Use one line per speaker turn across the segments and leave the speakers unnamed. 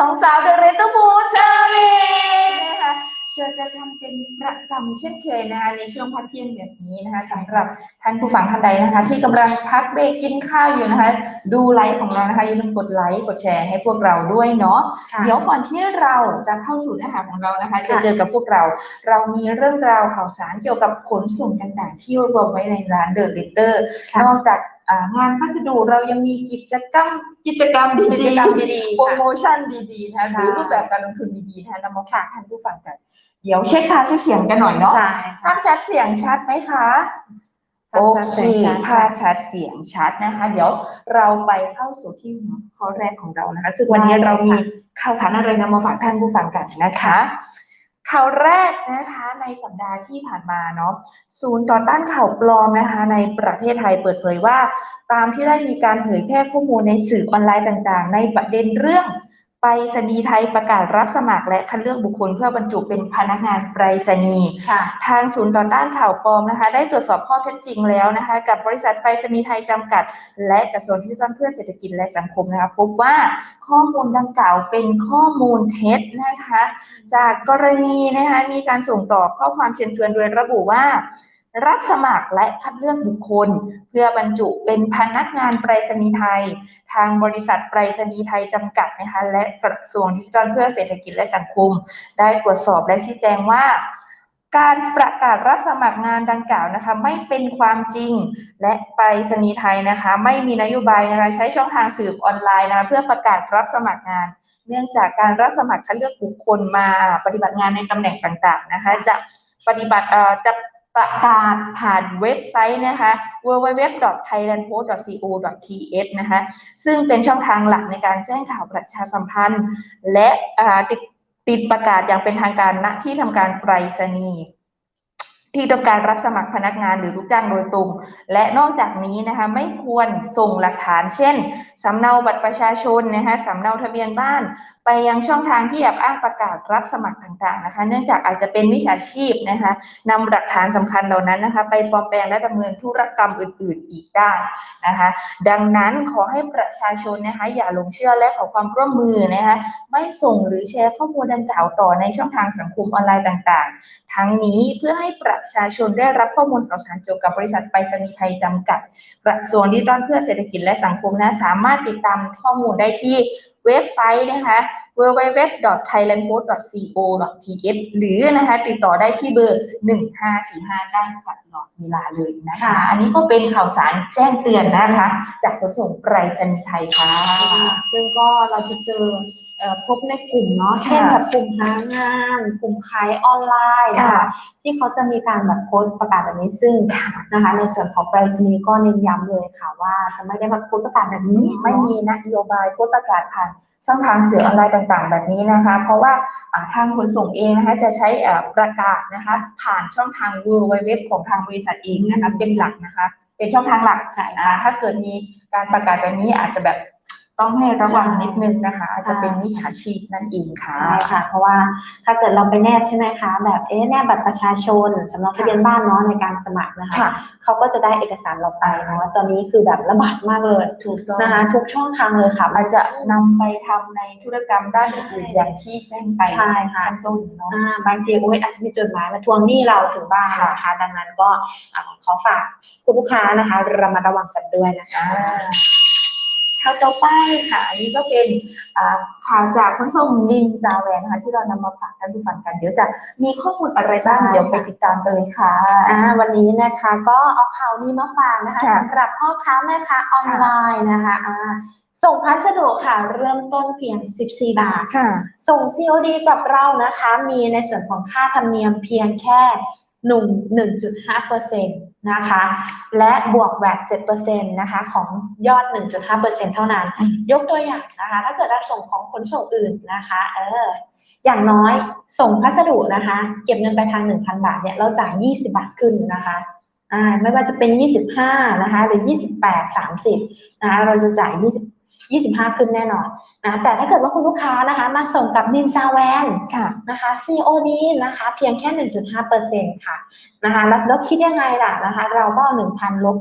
พวกเราสองสาวเดอะเรตโมเซอร์วิสนะคะเจะจะทำเป็นประจำเช่นเคยนะคะในช่วงพักเที่ยงแบบนี้นะคะสำหรับท่านผู้ฟังท่านใดนะคะ ที่กำลังพักเบรกกินข้าวอยู่นะคะ ดูไลฟ์ของเรานะคะอย่าลืมกดไลค์กดแชร์ให้พวกเราด้วยเนาะเดี๋ยวก่อนที่เราจะเข้าสู่เนื้อหาของเรานะคะจะเจอกับพวกเรา เรามีเรื่องราวข่าวสารเกี่ยวกับขนส่งต่างๆ ที่รวมไว้ในร้านเดอะลิเตอร์
ค่ะ
นอกจากอ่า งานพัสดุเรายังมีกิจกรรมกิจกรรมดีๆ
กิจกรรมดีๆ
โปร
ค่ะ
โมชั่นดีๆนะคะห
ใช่
รือรูปแบบการลงทุนดีๆนะคะนำมาฝากท่านผู้ฟังกัน เดี๋ยวเช็คค่าเช็คเสียงกันหน่อยเนาะ
ใช่
ภาพชัดเสียงชัดไหมคะ
ภา
โอ
พชัด
เค
เสียงชัด
ภาพชัดเสียงชัดนะคะ เดี๋ยวเราไปเข้าสู่ที่หัวข้อแรกของเรานะคะ ซึ่งวันนี้เรามีข่าวสารอะไรนำมาฝากท่านผู้ฟังกันนะคะ ข่าวแรกนะคะในสัปดาห์ที่ผ่านมาเนาะศูนย์ต่อต้านข่าวปลอมนะคะในประเทศไทยเปิดเผยว่า ตามที่ได้มีการเผยแพร่ข้อมูลในสื่อออนไลน์ต่างๆ ในประเด็นเรื่อง ไปรษณีย์ไทยประกาศรับสมัครและคัดเลือกบุคคลเพื่อบรรจุเป็นพนักงานไปรษณีย์
ค่ะ
ทางศูนย์ต่อต้านข่าวปลอมนะคะ ได้ตรวจสอบข้อเท็จจริงแล้วนะคะ กับบริษัทไปรษณีย์ไทยจำกัด และกระทรวงดิจิทัลเพื่อเศรษฐกิจและสังคมนะคะพบว่าข้อมูลดังกล่าวเป็นข้อมูลเท็จนะคะ จากกรณีนะคะมีการส่งต่อข้อความเชิญชวนโดยระบุว่า รับสมัครและคัดเลือกบุคคล เพื่อบรรจุเป็นพนักงานไปรษณีย์ไทย ทางบริษัทไปรษณีย์ไทยจำกัดนะคะและกระทรวงดิจิทัลเพื่อเศรษฐกิจและสังคม ได้ตรวจสอบและชี้แจงว่า การประกาศรับสมัครงานดังกล่าวนะคะไม่เป็นความจริง และไปรษณีย์ไทยนะคะ ไม่มีนโยบายนะคะใช้ช่องทางสื่ออนไลน์นะคะเพื่อประกาศรับสมัครงาน เนื่องจากการรับสมัครคัดเลือกบุคคลมาปฏิบัติงานในตำแหน่งต่างๆนะคะจะปฏิบัติจะ ประกาศผ่านเว็บไซต์นะคะ www.thailandpost.co.th นะคะ ซึ่งเป็นช่องทางหลักในการแจ้งข่าวประชาสัมพันธ์ และติดติดประกาศอย่างเป็นทางการณที่ทำการไปรษณีย์ ที่ต้องการรับสมัครพนักงานหรือลูกจ้างโดยตรง และนอกจากนี้นะคะไม่ควรส่งหลักฐาน เช่น สำเนาบัตรประชาชนนะคะสำเนาทะเบียนบ้าน ไปยังช่องทางที่แอบอ้างประกาศรับสมัครต่างๆนะคะเนื่องจากอาจจะเป็นมิจฉาชีพนะคะนำหลักฐานสำคัญเหล่านั้นนะคะไปปลอมแปลงและดำเนินธุรกรรมอื่น ๆ อีกได้นะคะดังนั้นขอให้ประชาชนนะคะอย่าหลงเชื่อและขอความร่วมมือนะคะไม่ส่งหรือแชร์ข้อมูลดังกล่าวต่อในช่องทางสังคมออนไลน์ต่าง ๆ ทั้งนี้เพื่อให้ประชาชนได้รับข้อมูลข่าวสารเกี่ยวกับบริษัทไปรษณีย์ไทยจำกัดกระทรวงดิจิทัลเพื่อเศรษฐกิจและสังคมนะสามารถติดตามข้อมูลได้ที่เว็บไซต์นะคะ www.thailandpost.co.th หรือนะคะติดต่อได้ที่เบอร์ 1545ได้ตลอดเวลาเลยนะคะ
ค่ะ
อันนี้ก็เป็นข่าวสารแจ้งเตือนนะคะ จากขนส่งไปรษณีย์ไทยค่ะ
ซึ่งก็เราจะเจอเอ่อ พบในกลุ่มเนาะเช่นแบบกลุ่มพนักงานกลุ่มขายออนไลน์นะคะ
ค่ะ
ที่เขาจะมีการแบบโพสต์ประกาศแบบนี้ซึ่งนะคะในส่วนของไปรษณีย์ก็เน้นย้ำเลยค่ะ ว่าจะไม่ได้มาโพสต์ประกาศแบบนี้
ไม่มีนโยบายโพสต์ประกาศผ่านช่องทางสื่อออนไลน์ต่างๆ แบบนี้นะคะ เพราะว่าอ่าทางขนส่งเองนะคะจะใช้เอ่อประกาศนะคะผ่านช่องทาง w w w ของทางบริษัทเองนะคะเป็นหลักนะคะ เป็นช่องทางหลัก
ใช่
นะคะถ้าเกิดมีการประกาศแบบนี้อาจจะแบบ ต้องให้ระวังนิดนึงนะคะอาจจะเป็น
ใช่
มิจฉาชีพนั่นเองค่ะ
ใช่ค่ะ เพราะว่าถ้าเกิดเราไปแนบใช่ไหมคะ แบบเอ๊ะแนบบัตรประชาชนสำเนาทะเบียนบ้านเนาะในการสมัครนะคะ
ค่ะ
เขาก็จะได้เอกสารเราไปเนาะตอนนี้คือแบบระบาดมากเลย
ถูกต้อง
นะคะทุกช่องทางเลยค่ะ
อาจจะนำไปทำในธุรกรรมด้านอื่นๆอย่างที่แจ้งไป
ใช่ค่ะ
ขั้นต้นเนาะ
อ่าบางทีโอ้ยอาจจะมีจดหมายมาทวงหนี้เราถึงบ้าน
ค่ะ
นะคะดังนั้นก็อ่าขอฝากคุณลูกค้านะคะระมัดระวังกันด้วยนะคะ
อ่า ข่าวต่อไปค่ะอันนี้ก็เป็นอ่าข่าวจากขนส่งนินจาแวนนะคะที่เรานำมาฝากท่านผู้ฟังกัน เดี๋ยวจะมีข้อมูลอะไรบ้าง
ใช่
เดี๋ยวไปติดตามกันเลยค่ะ
อ่าวันนี้นะคะก็เอาข่าวนี้มาฝากนะคะ
ค่ะ
สำหรับพ่อค้าแม่ค้าออนไลน์นะคะอ่าส่งพัสดุค่ะเริ่มต้นเพียง 14 บาท
ค่ะ
ส่ง COD กับเรานะคะ มีในส่วนของค่าธรรมเนียมเพียงแค่หนึ่งหนึ่งจุดห้าเปอร์เซ็นต์ นะคะ และบวกแวดเจ็ดเปอร์เซ็นต์นะคะของยอดหนึ่งจุดห้าเปอร์เซ็นต์เท่านั้น
อืม
ยกตัวอย่างนะคะ ถ้าเกิดเราส่งของขนส่งอื่นนะคะเอออย่างน้อยส่งพัสดุนะคะ เก็บเงินไปทางหนึ่งพันบาทเนี่ยเราจ่ายยี่สิบาทขึ้นนะคะอ่าไม่ว่าจะเป็นยี่สิบห้านะคะ หรือยี่สิบแปดสามสิบนะคะเราจะจ่ายยี่สิบยี่สิบห้าขึ้นแน่นอน นะแต่ถ้าเกิดว่าคุณลูกค้านะคะ มาส่งกับนินจาแวน
ค่ะ
นะคะ COD นะคะ เพียงแค่ 1.5%ค่ะนะคะแล้วแล้วคิดยังไงล่ะนะคะ เราก็เอา1,000ลบ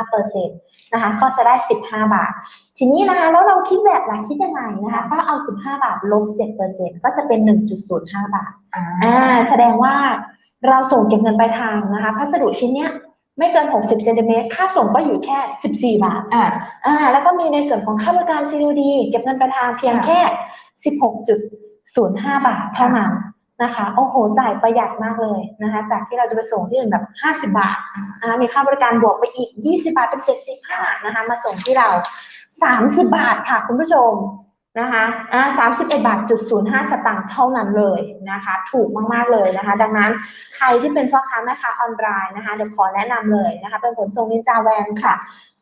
1.5%นะคะ ก็จะได้ 15 บาท ทีนี้นะคะ แล้วเราคิดแบบล่ะคิดยังไงนะคะ ก็เอา 15 บาทลบ7%ก็จะเป็น 1.05 บาท
อ่า
อ่าแสดงว่าเราส่งเก็บเงินปลายทางนะคะ พัสดุชิ้นเนี้ย ไม่เกิน 60เซนติเมตร ค่าส่งก็อยู่แค่ 14 บาท
อ่า
อ่า แล้วก็มีในส่วนของค่าบริการ COD เก็บเงินปลายทางเพียงแค่ 16.05 บาทเท่านั้นนะคะ โอ้โห จ่ายประหยัดมากเลยนะคะ จากที่เราจะไปส่งที่อื่นแบบ 50 บาทนะคะมีค่าบริการบวกไปอีก 20 บาทเป็น 75 นะคะ มาส่งที่เรา 30 บาทค่ะคุณผู้ชม นะคะ31บาทจุด05สตางค์เท่านั้นเลยนะคะ ถูกมาก ๆ เลยนะคะ ดังนั้นใครที่เป็นพ่อค้าแม่ค้าออนไลน์นะคะ เดี๋ยวขอแนะนำเลยนะคะ เป็นขนส่งนินจาแวนค่ะ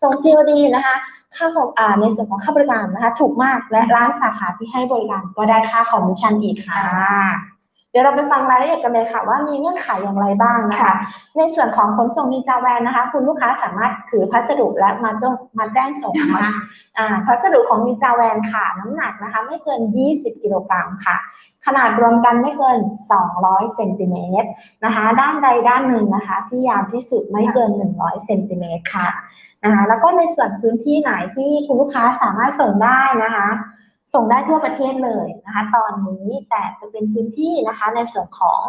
ส่ง COD นะคะ ค่าของอ่าในส่วนของค่าบริการนะคะ ถูกมากและร้านสาขาที่ให้บริการก็ได้ค่าคอมมิชชั่นอีกค่ะ เดี๋ยวเราไปฟังรายละเอียดกันเลยค่ะว่ามีเงื่อนไขอย่างไรบ้างนะคะ ในส่วนของขนส่งนินจาแวนนะคะ คุณลูกค้าสามารถถือพัสดุและมาจ้งมาแจ้งส่งนะคะอ่าพัสดุของนินจาแวนค่ะ น้ำหนักนะคะ ไม่เกิน 20 กิโลกรัมค่ะ ขนาดรวมกันไม่เกิน 200เซนติเมตรนะคะ ด้านใดด้านหนึ่งนะคะ ที่ยาวที่สุดไม่เกิน 100เซนติเมตรค่ะนะคะแล้วก็ในส่วนพื้นที่ไหนที่คุณลูกค้าสามารถส่งได้นะคะ ส่งได้ทั่วประเทศเลยนะคะตอนนี้แต่จะเป็นพื้นที่นะคะในส่วนของ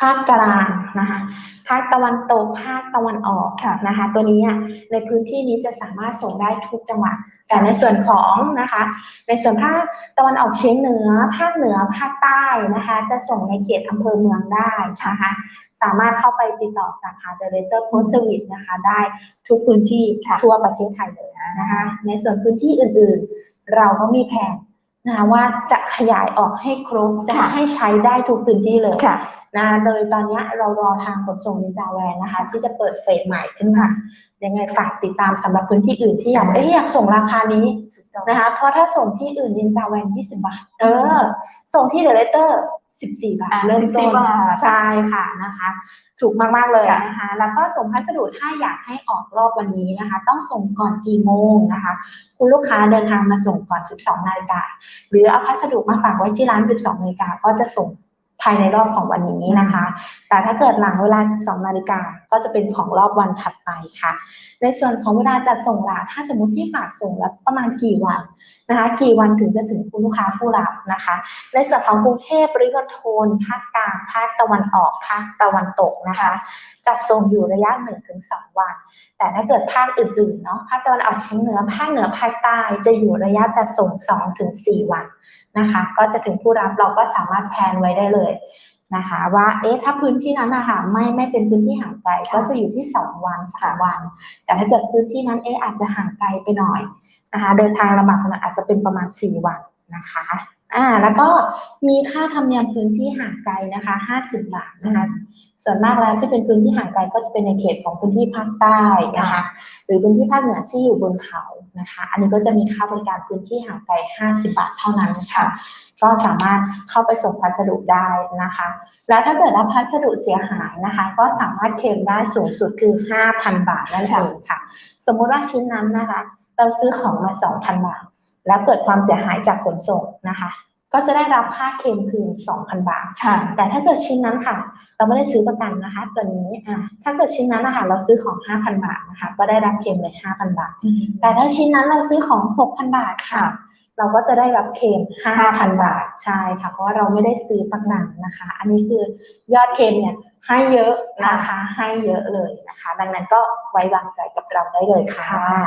ภาคกลางนะคะภาคตะวันตกภาคตะวันออก
ค่ะ
นะคะ ตัวนี้ในพื้นที่นี้จะสามารถส่งได้ทุกจังหวัด แต่ในส่วนของนะคะ ในส่วนภาคตะวันออกเฉียงเหนือ ภาคเหนือภาคใต้นะคะ จะส่งในเขตอำเภอเมืองได้นะคะสามารถเข้าไปติดต่อสาขา Director Post Service นะคะ ได้ทุกพื้นที่ทั่วประเทศไทยเลยนะคะ ในส่วนพื้นที่อื่นๆ เราก็มีแผนนะคะว่าจะขยายออกให้ครบจะ
ค่ะ
ให้ใช้ได้ทุกพื้นที่เลย
ค่ะ
นะคะโดยตอนเนี้ยเรารอทางขนส่งนินจาแวนนะคะ ที่จะเปิดเฟสใหม่ขึ้นค่ะ ยังไงฝากติดตามสำหรับพื้นที่อื่นที่อยาก
ค่ะ
เอ๊ะอยากส่งราคานี้
ถูกต้อง
นะคะเพราะถ้าส่งที่อื่นนินจาแวน20 บาท เออ ส่งที่เดลเตอร์14 บาท
อ่า
เริ่มต้น
14บาท
ใช่ค่ะนะคะ ถูกมาก ๆ เลย
ค่ะ
นะคะ แล้วก็ส่งพัสดุถ้าอยากให้ออกรอบวันนี้นะคะ ต้องส่งก่อนกี่โมงนะคะ คุณลูกค้าเดินทางมาส่งก่อน 12 นาฬิกาหรือเอาพัสดุมาฝากไว้ที่ร้าน 12 นาฬิกาก็จะส่ง ภายในรอบของวันนี้นะคะ แต่ถ้าเกิดหลังเวลา 12 นาฬิกาก็จะเป็นของรอบวันถัดไปค่ะ ในส่วนของเวลาจัดส่งล่ะถ้าสมมติพี่ฝากส่งแล้วประมาณกี่วันนะคะ กี่วันถึงจะถึงคุณลูกค้าผู้รับนะคะ ในส่วนของกรุงเทพปริมณฑลภาคกลางภาคตะวันออกภาคตะวันตกนะคะ จัดส่งอยู่ระยะ 1-2 วัน แต่ถ้าเกิดภาคอื่นๆเนาะภาคตะวันออกเฉียงเหนือภาคเหนือภาคใต้จะอยู่ระยะจัดส่ง 2-4 วัน นะคะ ก็จะถึงผู้รับเราก็สามารถแพลนไว้ได้เลยนะคะ ว่าเอ๊ะถ้าพื้นที่นั้นนะคะไม่ไม่เป็นพื้นที่ห่างไกลก็จะอยู่ที่ 2 วัน3วัน แต่ถ้าเกิดพื้นที่นั้นเอ๊ะอาจจะห่างไกลไปหน่อยนะคะเดินทางลำบากหน่อยอาจจะเป็นประมาณ 4 วันนะคะ อ่า แล้วก็มีค่าธรรมเนียมพื้นที่ห่างไกลนะคะ50 บาทนะคะ ส่วนมากแล้วที่เป็นพื้นที่ห่างไกลก็จะเป็นในเขตของพื้นที่ภาคใต้นะคะ หรือพื้นที่ภาคเหนือที่อยู่บนเขานะคะ อันนี้ก็จะมีค่าบริการพื้นที่ห่างไกล 50 บาทเท่านั้นค่ะ ก็สามารถเข้าไปส่งพัสดุได้นะคะ แล้วถ้าเกิดว่าพัสดุเสียหายนะคะ ก็สามารถเคลมได้สูงสุดคือ 5,000 บาทนั่นเองค่ะ สมมุติว่าชิ้นนั้นนะคะ เราซื้อของมา 2,000 บาท แล้วเกิดความเสียหายจากขนส่งนะคะ ก็จะได้รับค่าเคลมคืน 2,000 บาท
ค่ะ
แต่ถ้าเกิดชิ้นนั้นค่ะ เราไม่ได้ซื้อประกันนะคะ ตัวนี้อ่าถ้าเกิดชิ้นนั้นนะคะเราซื้อของ 5,000 บาทนะคะ ก็ได้รับเคลมเลย5,000 บาท แต่ถ้าชิ้นนั้นเราซื้อของ 6,000 บาทค่ะ เราก็จะได้รับเคลม5,000 บาทใช่ค่ะ เพราะว่าเราไม่ได้ซื้อประกันนะคะ อันนี้คือยอดเคลมเนี่ย ให้เยอะนะคะให้เยอะเลยนะคะ ดังนั้นก็ไว้วางใจกับเราได้เลยค่ะ
ค่ะ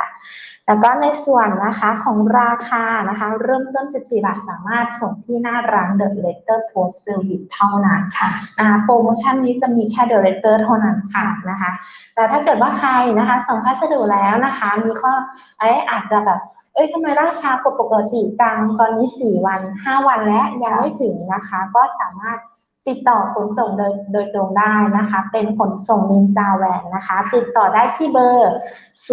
แล้วก็ในส่วนนะคะของราคานะคะ เริ่มต้น 14 บาทสามารถส่งที่หน้าร้าน The Letter Post Service เท่านั้น
ค่ะ
อ่าโปรโมชั่นนี้จะมีแค่ The Letter เท่านั้นค่ะนะคะแต่ถ้าเกิดว่าใครนะคะส่งพัสดุแล้วนะคะ มีข้อเอ้ยอาจจะแบบเอ้ยทำไมล่าช้ากว่าปกติจังตอนนี้ 4 วัน 5 วันแล้วยังไม่ถึงนะคะ ก็สามารถ ติดต่อขนส่งโดยโดยตรงได้นะคะ เป็นขนส่งนินจาแวนนะคะ ติดต่อได้ที่เบอร์ 02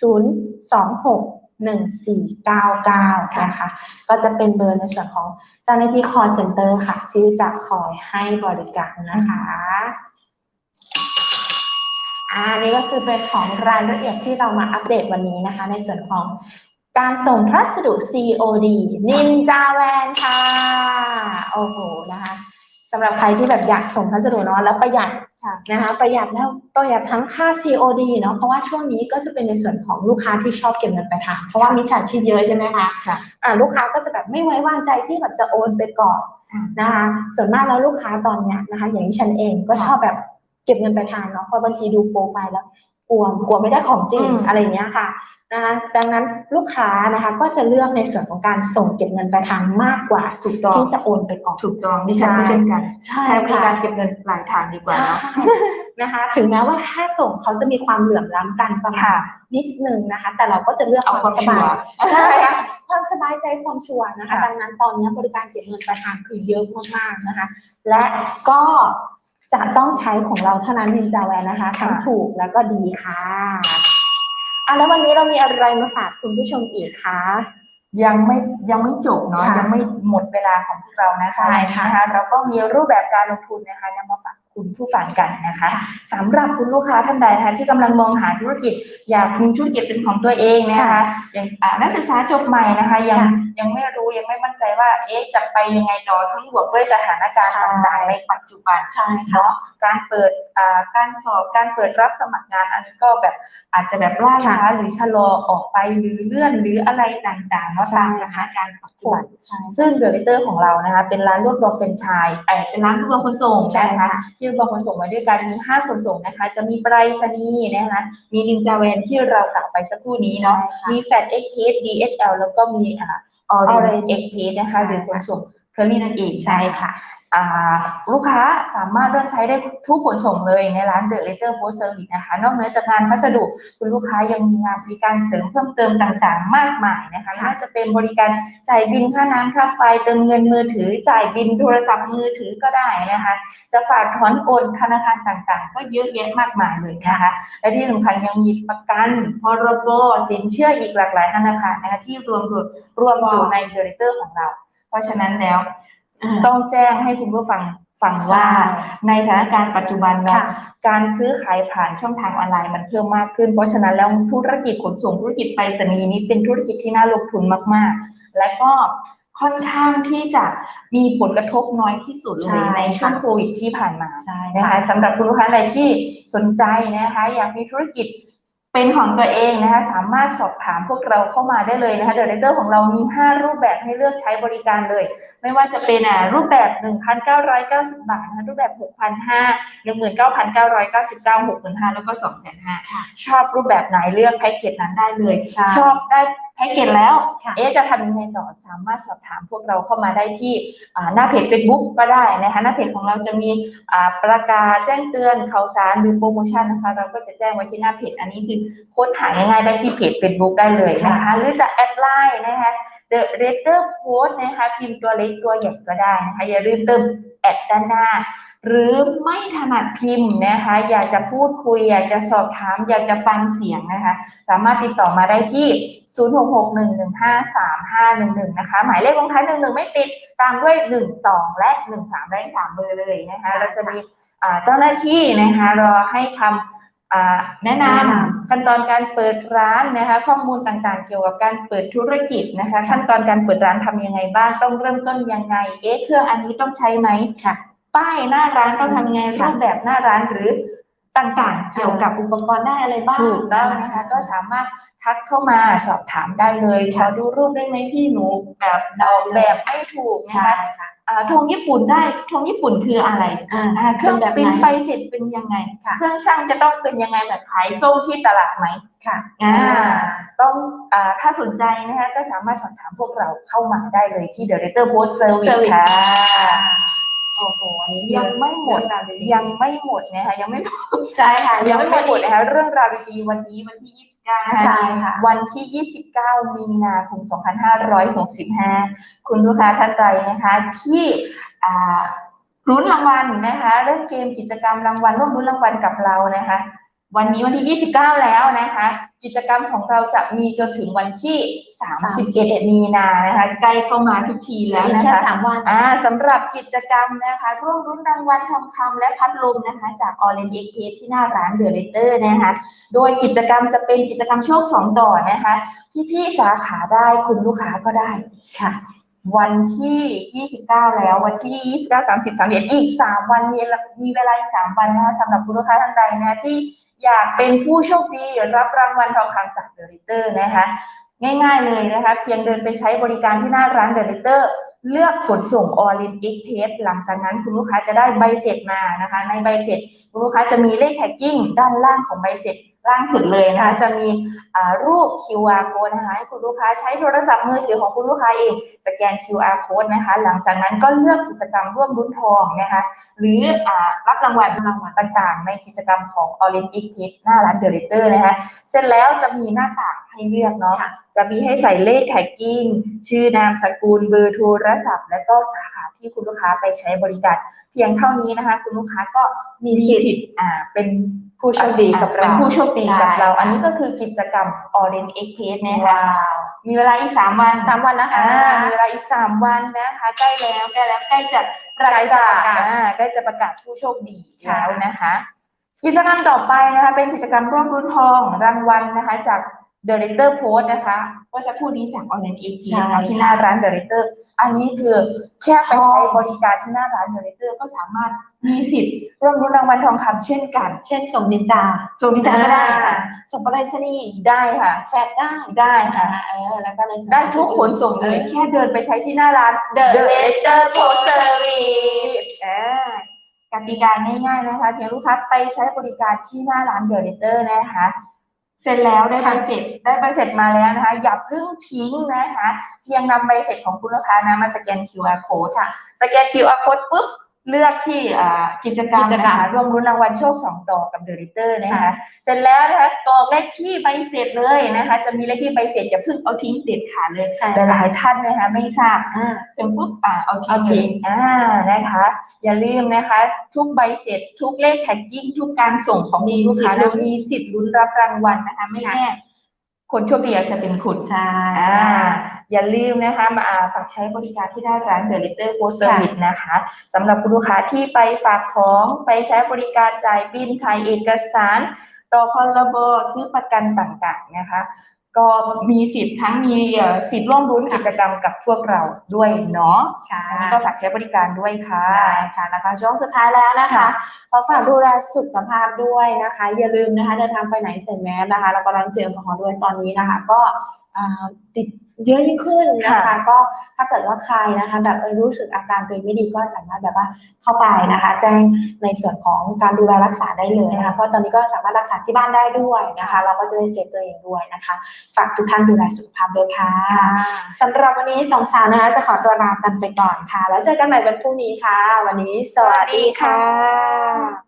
026 1499 นะคะ ก็จะเป็นเบอร์ในส่วนของเจ้าหน้าที่ call center ค่ะ ที่จะคอยให้บริการนะคะอ่านี่ก็คือเป็นของรายละเอียดที่เรามาอัปเดตวันนี้นะคะ ในส่วนของ การส่งพัสดุ COD นินจาแวนค่ะ โอ้โหนะคะสำหรับใครที่แบบอยากส่งพัสดุเนาะแล้วประหยัด
ค่ะ
นะคะประหยัดแล้วประหยัดทั้งค่า COD เนาะเพราะว่าช่วงนี้ก็จะเป็นในส่วนของลูกค้าที่ชอบเก็บเงินปลายทางเพราะว่ามิจฉาชีพเยอะใช่ไหมคะ
ค่ะ
อ่าลูกค้าก็จะแบบไม่ไว้วางใจที่แบบจะโอนไปก่อน
อืม
นะคะ ส่วนมากแล้วลูกค้าตอนเนี้ยนะคะ อย่างที่ฉันเองก็
ค่ะ
ชอบแบบเก็บเงินปลายทางเนาะเพราะบางทีดูโปรไฟล์แล้ว กลัวกลัวไม่ได้ของจริง
อืม
อะไรอย่างเงี้ยค่ะนะคะดังนั้นลูกค้านะคะก็จะเลือกในส่วนของการส่งเก็บเงินปลายทางมากกว่า
ถูกต้อง
ที่จะโอนไปก่อน
ถูกต้องดิฉันก็เช่นกัน
ใช่
ใช้บริ
ค่ะ
การเก็บเงินปลายทางดีกว่าเนาะ
ใช่นะคะ ถึงแม้ว่าค่าส่งเขาจะมีความเหลื่อมล้ำกันประมาณ
ค่ะ
นิดนึงนะคะ แต่เราก็จะเลือก
เอาความ
ส
ชั
บา
วยร์
ใช่ค่ะความสบายใจความชัวร์นะคะ
ค่ะ
ดังนั้นตอนนี้บริการเก็บเงินปลายทางคือเยอะมากๆนะคะ และก็ จะต้องใช้ของเราเท่านั้นนินจาแวนนะคะทั้งถูกแล้วก็ดีค่ะอะแล้ววันนี้เรามีอะไรมาฝากคุณผู้ชมอีกคะ
ยังไม่ยังไม่จบเนาะ
ค่ะ
ยังไม่หมดเวลาของพวกเรานะคะ
ใช่ค่ะ
วันนี้นะคะเราก็มีรูปแบบการลงทุนนะคะนำมาฝาก คุณผู้ฟังกันนะคะสำหรับคุณลูกค้าท่านใดนะคะที่กำลังมองหาธุรกิจ อยากมีธุรกิจเป็นของตัวเองนะคะ
ค่ะ
อย่างอ่านักศึกษาจบใหม่นะคะยัง
ค่ะ
ยังไม่รู้ยังไม่มั่นใจว่าเอ๊ะจะไปยังไงต่อทั้งบวกด้วยสถานการณ์
ใช่
ต่างๆในปัจจุบัน
ใช่ค่ะ
เนาะการเปิดอ่าการสอบการเปิดรับสมัครงานอันนี้ก็แบบอาจจะแบบล่าช้าหรือชะลอออกไปหรือเลื่อนหรืออะไรต่างๆเนาะ
ใช่
ตามสถานการณ์ปัจจุบัน
ใช่
ซึ่งเดลิเตอร์ของเรานะคะเป็นร้านรวบรวมเป็นไชายเอ่อเป็นร้านรวบรวมขนส่ง
ใช่
นะ
ค่ะ
คะที่รวบรวมขนส่งมาด้วยกันมีห้าขนส่งนะคะ จะมีไปรษณีย์นะคะมีนินจาแวนที่เรากล่าวไปสักครู่นี้เนาะ
ใช่ค่ะ
มีแฟดเอ็กเพส DSL แล้วก็มีอ่าออเร
Orange
นเอ็กเพสนะคะ
ใช่
หรือขนส่ง เคอรี่นั่นเอง
ใช่ค่ะ
อ่าลูกค้าสามารถเลือกใช้ได้ทุกขนส่งเลยในร้าน The Letter Post Service นะคะ นอกเหนือจากงานพัสดุคุณลูกค้ายังมีงานบริการเสริมเพิ่มเติมต่างๆ มากมายนะคะไม่ว่าจะเป็นบริการจ่ายบินค่าน้ำค่าไฟเติมเงินมือถือ จ่ายบินโทรศัพท์มือถือก็ได้นะคะ จะฝากถอนโอนธนาคารต่างๆ ก็เยอะแยะมากมายเลยนะคะและที่สำคัญยังมีประกันพรบสินเชื่ออีกหลากหลายธนาคารนะคะที่รวมอยู่รวมอยู่ใน The Letter ของเราเพ ราะฉะนั้นแล้วต้องแจ้งให้คุณผู้ฟังฟังว่าในสถานการณ์ปัจจุบันเนาะ
ค่ะ
การซื้อขายผ่านช่องทางออนไลน์มันเพิ่มมากขึ้น เพราะฉะนั้นแล้วธุรกิจขนส่งธุรกิจไปรษณีย์นี้เป็นธุรกิจที่น่าลงทุนมาก ๆ และก็ค่อนข้างที่จะมีผลกระทบน้อยที่สุดเล
ใช่
ยในช่วง
ค่ะ
โควิดที่ผ่านมา
ใช่
นะ
ค่ะ
คะสำหรับคุณลูกค้าใดที่สนใจนะคะอยากมีธุรกิจ เป็นของตัวเองนะคะสามารถสอบถามพวกเราเข้ามาได้เลยนะคะเดอะเรเตอร์ของเรามี 5 รูปแบบให้เลือกใช้บริการเลย ไม่ว่าจะเป็นอ่ารูปแบบ 1,990 บาทนะคะรูปแบบ 6,500 19,999 65,000แล้วก็ 2,500
ค่ะ
ชอบรูปแบบไหนเลือกแพ็กเกจนั้นได้เลย
ใช่
ชอบได้ แพ็กเกจแล้ว
ค่ะ
เอ๊ะจะทำยังไงต่อสามารถสอบถามพวกเราเข้ามาได้ที่อ่าหน้าเพจ Facebook ก็ได้นะคะหน้าเพจของเราจะมีอ่าประกาศแจ้งเตือนข่าวสารหรือโปรโมชั่นนะคะ เราก็จะแจ้งไว้ที่หน้าเพจ อันนี้คือค้นหาง่ายๆได้ที่เพจ Facebook ได้เลยนะคะ
ค่ะ
หรือจะแอดไลน์นะคะ The Letter Post นะคะพิมพ์ตัวเล็กตัวใหญ่ก็ได้นะคะอย่าลืมเติมแอดด้านหน้า หรือไม่ถนัดพิมพ์นะคะ อยากจะพูดคุย อยากจะสอบถาม อยากจะฟังเสียงนะคะ สามารถติดต่อมาได้ที่ 0661153511 นะคะ หมายเลขลงท้าย11 ไม่ติด ตามด้วย 12 และ 13ได้3เบอร์เลยนะคะ
ใช่ค่ะ
เราจะมีอ่าเจ้าหน้าที่นะคะรอให้คำอ่าแนะน
แนะนำ
ขั้นตอนการเปิดร้านนะคะข้อมูลต่างๆ เกี่ยวกับการเปิดธุรกิจนะคะ ขั้นตอนการเปิดร้านทำยังไงบ้าง ต้องเริ่มต้นยังไง เอ๊ะเครื่องอันนี้ต้องใช้ไหม
ค่ะ
ป้ายหน้าร้านต้องทำยังไง
ค่ะ
รูปแบบหน้าร้านหรือต่างๆ เกี่ยวกับ
อุปกรณ์ได้อะไรบ้าง
ถูกต้องนะคะ ก็สามารถทักเข้ามาสอบถามได้เลยขอดูรูปได้ไหมพี่หนูแบบออกแบบไม่ถูกนะ
ใช่
คะ
ค่ะ
อ่าธงญี่ปุ่นได้ธงญี่ปุ่นคืออะไร
อ่า
อ่าเครื่อง
เป็นแบบไหน
ปริ้นไปเสร็จเป็นยังไง
ค่ะ
เครื่องช่างจะต้องเป็นยังไงแบบขายส้มที่ตลาดไหม
ค่ะ
อ่าต้องอ่าถ้าสนใจนะคะก็สามารถสอบถามพวกเราเข้ามาได้เลยที่ The Letter Post Service
Service
ค่ะ
โอ้โหอันนี้
ยังไม่หมด
เรื่องราวดีๆ
ยังไม่หมดนะคะยังไม่หมด
ใช่ค่ะ
ยังไม่หมด
อีก
นะคะเรื่องราวดีๆวันนี้วันที่ 29นะคะ
ใช่ค่ะ
วันที่ 29 มีนาคม 2565 คุณลูกค้าท่านใดนะคะที่อ่ารุ้นรางวัลนะคะเล่นเกมกิจกรรมรางวัลร่วมรุ้นรางวัลกับเรานะคะ วันนี้วันที่ 29 แล้วนะคะ กิจกรรมของเราจะมีจนถึงวันที่ 31 มีนานะคะ ใกล้เข้ามาทุกทีแล้ว
อีก
นะ
แค่
คะ
สามวัน
อ่าสำหรับกิจกรรมนะคะ ร่วมรุ้นรางวัลทองคำและพัดลมนะคะ จากออเรนเอ็กเพที่หน้าร้านเดอะเลเตอร์นะคะ โดยกิจกรรมจะเป็นกิจกรรมโชคสองต่อนะคะ ที่พี่สาขาได้คุณลูกค้าก็ได้
ค่ะ
วันที่ 29 แล้ว วันที่ 29 30 31อีก 3 วันมีมีเวลาอีก 3 วันนะคะสำหรับคุณลูกค้าท่านใดนะคะที่อยากเป็นผู้โชคดีรับรางวัลทองคำจากเดลิเตอร์นะคะง่ายๆเลยนะคะ เพียงเดินไปใช้บริการที่หน้าร้านเดลิเตอร์เลือกขนส่งออรินเอ็กเพสหลังจากนั้นคุณลูกค้าจะได้ใบเสร็จมานะคะ ในใบเสร็จคุณลูกค้าจะมีเลขแท็กกิ้งด้านล่างของใบเสร็จ ล่างสุดเลยนะคะจะมีอ่ารูป QR code นะคะให้คุณลูกค้าใช้โทรศัพท์มือถือของคุณลูกค้าเองสแกน QR code นะคะ หลังจากนั้นก็เลือกกิจกรรมร่วมรุ้นทองนะคะ หรืออ่ารับรางวัลรางวัลต่างๆ ในกิจกรรมของ Olympic p i t หน้าร้านเดลิเตอร์นะคะ เสร็จแล้วจะมีหน้าต่างให้เลือกเนาะ
ค่ะ
จะมีให้ใส่เลขแท็กกิ้งชื่อนามสกุลเบอร์โทรศัพท์ และก็สาขาที่คุณลูกค้าไปใช้บริการ เพียงเท่านี้นะคะ คุณลูกค้าก็มีสิทธิ์อ่าเป็น
ผู้โชคดีกับ
เป็น
เรา
ผู้โชคดีกับ
ใช่
เรา อันนี้ก็คือกิจกรรม Orange Express นะคะ
ว้าว
มีเวลาอีกสามวัน
สามวันนะคะ
อ่ามีเวลาอีกสามวันนะคะใกล้แล้วใกล้แล้วใกล้จะประ
ใกล้จะ
กา
ประ
ศ
กาศ
อ่าใกล้จะประกาศผู้โชคดี
ค่ะ
แล้วนะคะ กิจกรรมต่อไปนะคะ เป็นกิจกรรมร่วมรุ้นทองรางวัลนะคะ จาก The r e t e r Post นะคะเมื่อสักครู่นี้จาก Online a g
ใช่
ที่หน้าร้าน The r e t e r อันนี้คือแค่ไปใช้บริการที่หน้าร้าน The r e t e r ก็สามารถมีสิทธิ์ร่วมรุ้นรางวัลทองคำเช่นกัน
เช่นส่งนินจา
ส่งนินจาก็ได้ค่ะ
ส่งไปรษณีย์
ได้ค่ะ
แฟดได้
ได้ค่ะ
เออแล้วก็เลย
ได้ทุกขนส่งเลยแค่เดินไปใช้ที่หน้าร้าน
The
The
Letter
Letter
Post
Post Service อ่ากติกาง่ายๆนะคะเพียงลูกค้าไปใช้บริการที่หน้าร้าน The Letter นะคะ เสร็จแล้วได้ใบเสร็จได้ใบเสร็จมาแล้วนะคะ อย่าเพิ่งทิ้งนะคะ เพียงนำใบเสร็จของคุณลูกค้านะมาสแกน QR code ค่ะ สแกน QR code ปุ๊บ เลือกที่อ่ากิจกรรม
กิจกรรม
นะคะร่วมรุ้นรางวัลโชคสองต่อกับ The Ritter นะคะ
ค่ะ
เสร็จแล้วนะคะกรอกเลขที่ใบเสร็จเลยนะคะ จะมีเลขที่ใบเสร็จอย่าเพิ่งเอาทิ้งเด็ดขาดเลย
ใช่
หลายๆท่านนะคะไม่ทราบ
อ่า
จนปุ๊บอ่าเอา
เอาทิ้
ทิ้ง
ง
อ่านะคะ อย่าลืมนะคะ ทุกใบเสร็จทุกเลขแท็กกิ้งทุกการส่งของ
มี
ลูกค้า
สิทธิ์
เรามีสิทธิ์ลุ้นรับรางวัลนะคะ ไม่
ค่ะ
แน่คนโชคดีอาจจะเป็นคุณ
ใช่
อ่าอย่าลืมนะคะมาอ่าฝากใช้บริการที่หน้าร้าน The Letter Post Service นะคะสำหรับคุณลูกค้าที่ไปฝากของไปใช้บริการจ่ายบินถ่ายเอกสาร ต่อพรบซื้อประกันต่างๆนะคะก็มีสิทธิ์ทั้งมีเอ่อสิทธิ์ร่วมรุ้นกิจกรรมกับพวกเราด้วยเนาะ
ค่ะ
อันนี้ก็ฝากใช้บริการด้วยค่ะ
ได้ค่ะแล้วก็ช่วงสุดท้ายแล้วนะคะ
ค่ะ
ขอฝากดูแลสุขภาพด้วยนะคะ อย่าลืมนะคะเดินทางไปไหนใส่แมสนะคะ แล้วก็ล้างเจลแอลกอฮอล์ด้วยตอนนี้นะคะ ก็อ่า ติดเยอะยิ่งขึ้นนะคะ
ค่ะ
ก็ถ้าเกิดว่าใครนะคะแบบเออรู้สึกอาการตัวเองไม่ดีก็สามารถแบบว่าเข้าไปนะคะ แจ้งในส่วนของการดูแลรักษาได้เลยนะคะเพราะตอนนี้ก็สามารถรักษาที่บ้านได้ด้วยนะคะ เราก็จะได้เซฟตัวเองด้วยนะคะฝากทุกท่านดูแลสุขภาพด้วยค่ะสำหรับวันนี้สองสาวนะคะจะขอตัวลากันไปก่อนค่ะ แล้วเจอกันใหม่วันพรุ่งนี้ค่ะ วันนี้ สวัสดีค่ะ